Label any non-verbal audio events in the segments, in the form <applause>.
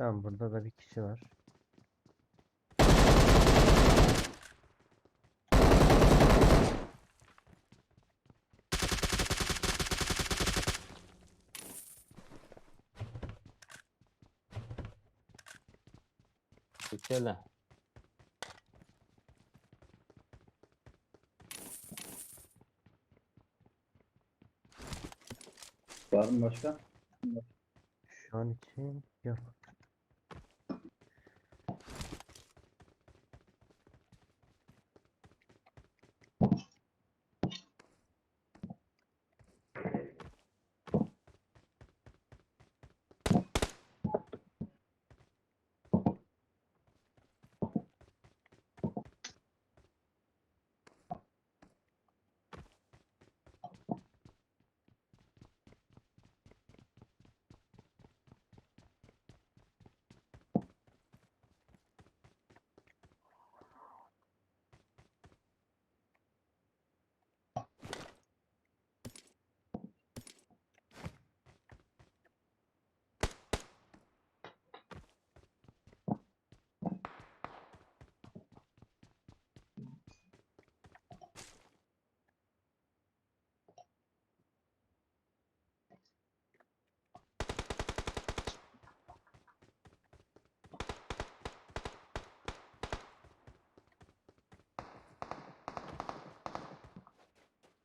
Tamam burada da bir kişi var. Şöyle. Var mı başka? Şu an için yok.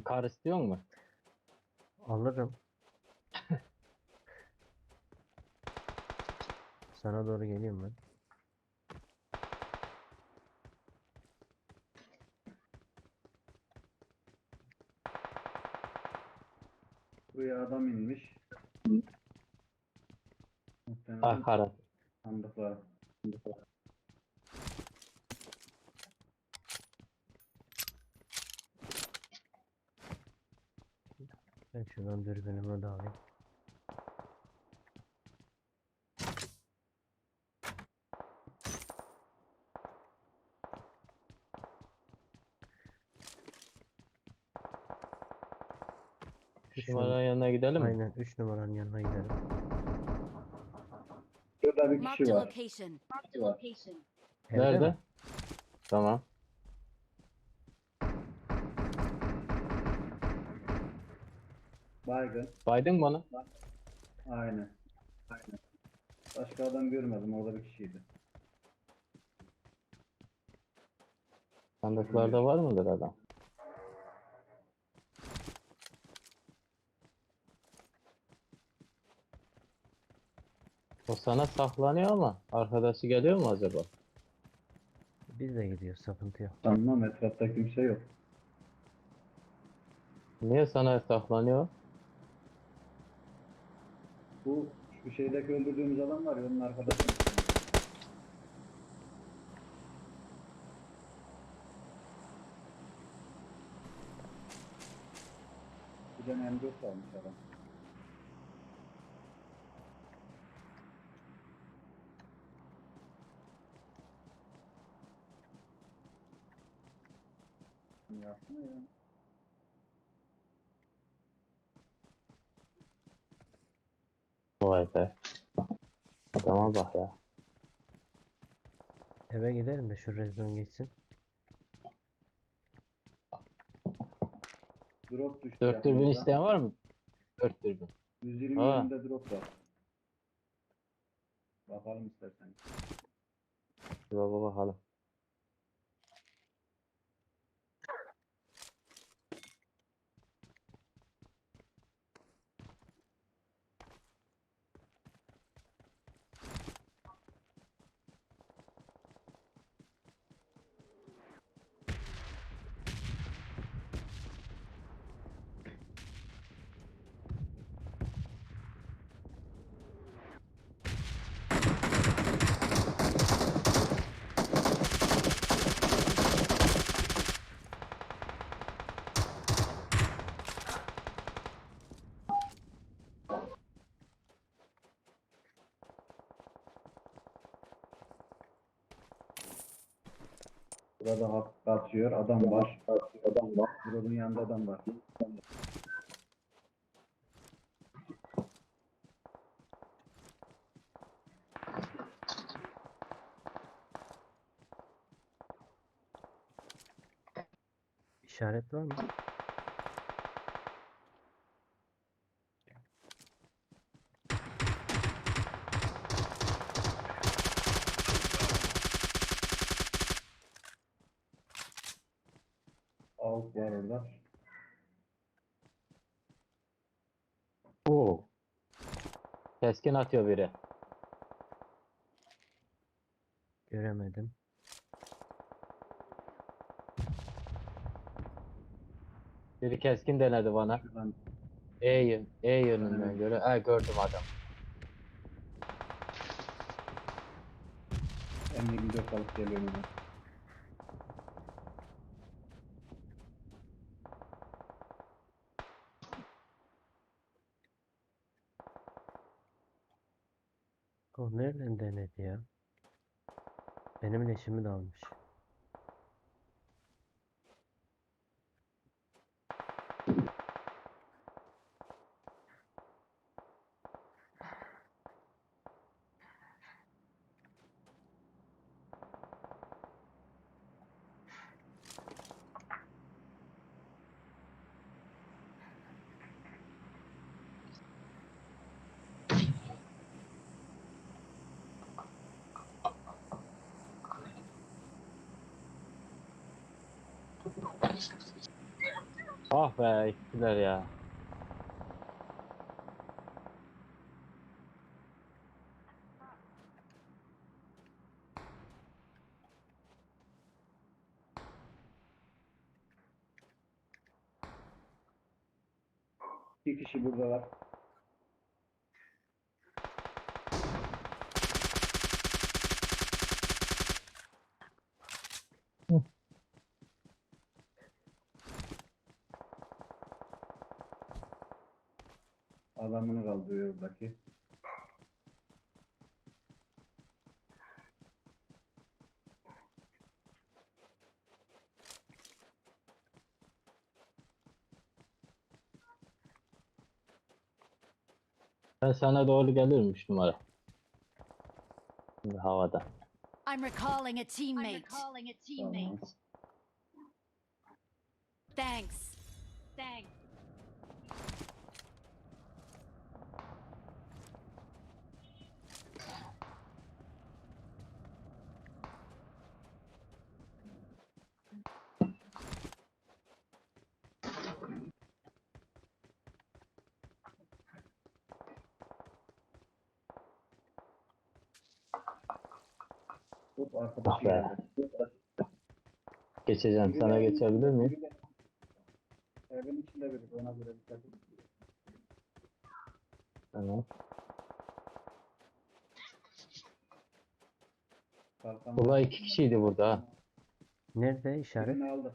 Kar istiyor mu? Alırım. <laughs> Sana doğru geliyorum ben. Buraya adam inmiş. Ah kara. sandıklar. Ben şuradan dürbünümü de alayım. Numaranın yanına gidelim mi? Aynen 3 numaranın yanına gidelim. Şurada bir kişi var. Nerede? Tamam. Baygın. Baydın mı bana? Aynen. Aynen. Başka adam görmedim. Orada bir kişiydi. Sandıklarda var mıdır adam? O sana saklanıyor ama arkadaşı geliyor mu acaba? Biz de gidiyoruz sıkıntı yok. Sanmam etrafta kimse yok. Niye sana saklanıyor? Bu şu şeydeki öldürdüğümüz adam var ya onun arkadaşı. Bir tane M4 almış adam. Yapma ya. Vay be. Adama bak ya. Eve gidelim de şu rezon geçsin. Drop düştü. Dört dürbün yakınımıza. isteyen var mı? Dört dürbün. 120 Ha. drop var. Bakalım istersen. Baba bakalım. Burada hafif atıyor. Adam var. Adam var. Buranın yanında adam var. İşaret var mı? Keskin atıyor biri. Göremedim. Biri keskin denedi bana. Şuradan E, yön- e yönünden göre. Ha gördüm adam. M24 alıp geliyorum ben. O nereden denedi ya? Benim leşimi de almış. Ah be iktiler ya. İki kişi buradalar. Kaldırıyor oradaki. Ben sana doğru gelirmiş numara. Şimdi havada. I'm recalling a I'm teammate. recalling a Tamam. teammate. Thanks. Thanks. Hop arkadaşı Ah be. Geçeceğim. Sana geçebilir miyim? Evin içinde biri ona göre dikkat edin. Tamam. Kalkan Burada iki kişiydi burada ha. Nerede işaret? Birini aldı.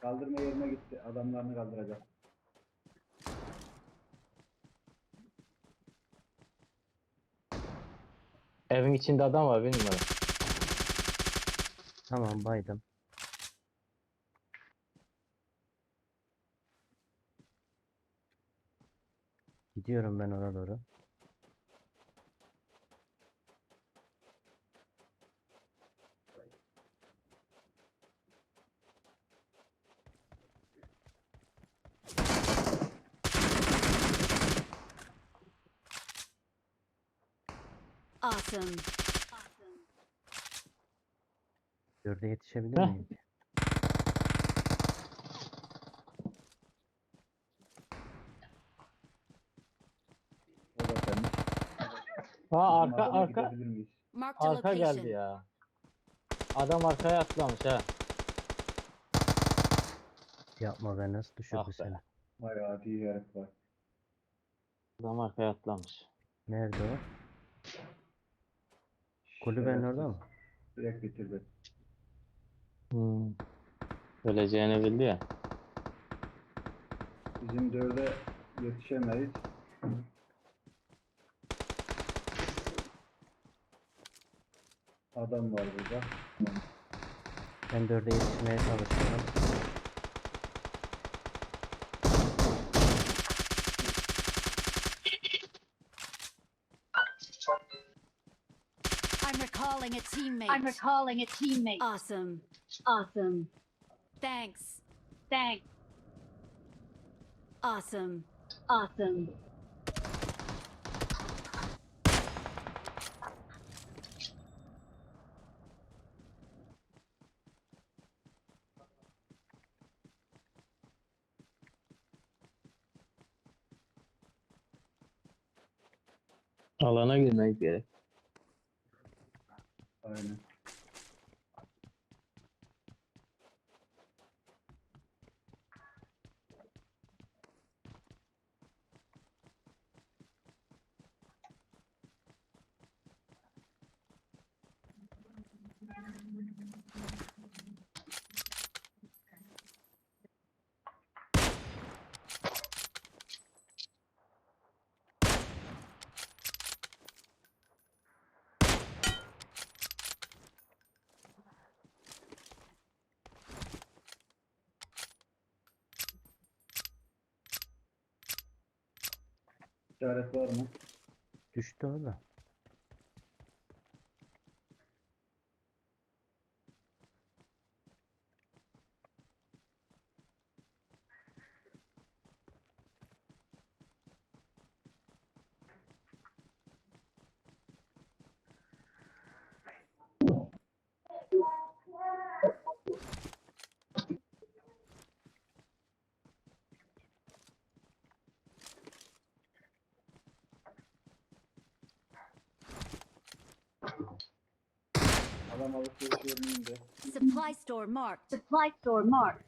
Kaldırma yerine gitti. Adamlarını kaldıracak. Evin içinde adam var bir numara. Tamam baydım. Gidiyorum ben ona doğru. Awesome. Dörde yetişebilir Heh. miyim? O da temiz. Ha Bizim arka adama arka gidebilir miyiz? Marked a arka location. geldi ya. Adam arkaya atlamış ha. Yapma be nasıl düşürdü Ah be. seni? Bayağı iyi herif var. Adam arkaya atlamış. Nerede o? Kulübenin orada Şerefsiz. mı? Direkt bitirdi. Hmm. Öleceğini bildi ya. Bizim dörde yetişemeyiz. Adam var burada. Ben dörde yetişmeye çalışıyorum. Teammate. I'm recalling a teammate. Awesome. Awesome. Thanks. Thanks. Awesome. Awesome. Alana girmek gerek. Aynen. İşaret var mı? Düştü o Adam alışveriş yerine indi. Supply store marked. Supply store marked.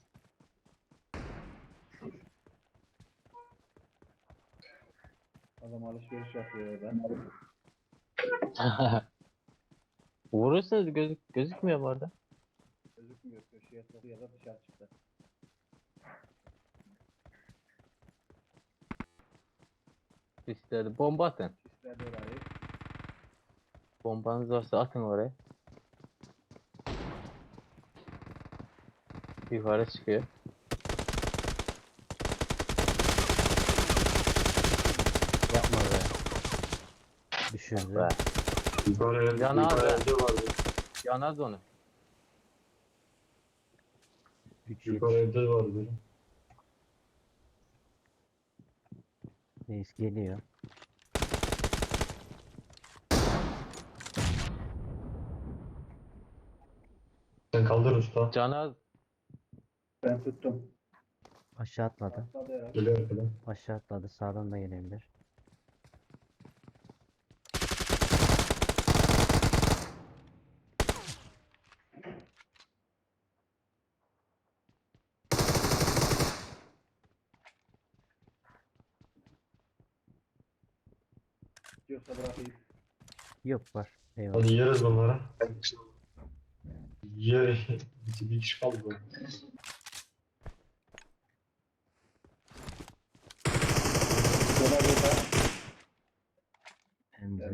Adam alışveriş yapıyor orada. Vurursanız <laughs> gözük gözükmüyor mu orada? Gözükmüyor köşeye soktu ya da dışarı çıktı. İşte bomba atın. Sisledi orayı. Bombanız varsa atın oraya. Yukarı çıkıyor. Yapma be. Düşürdü. be. Yukarı elde, Yana yukarı abi. elde vardı. Yanaz onu. 3 Yukarı elde vardı benim. Reis geliyor. Sen kaldır usta. Canaz Ben tuttum. Aşağı atladı. Atladı herhalde. Geliyor. Aşağı atladı. Sağdan da gelebilir. Diyorsa bırakayım. Yok var. Eyvallah. Hadi yeriz bunları. Yer. <laughs> bir kişi kaldı.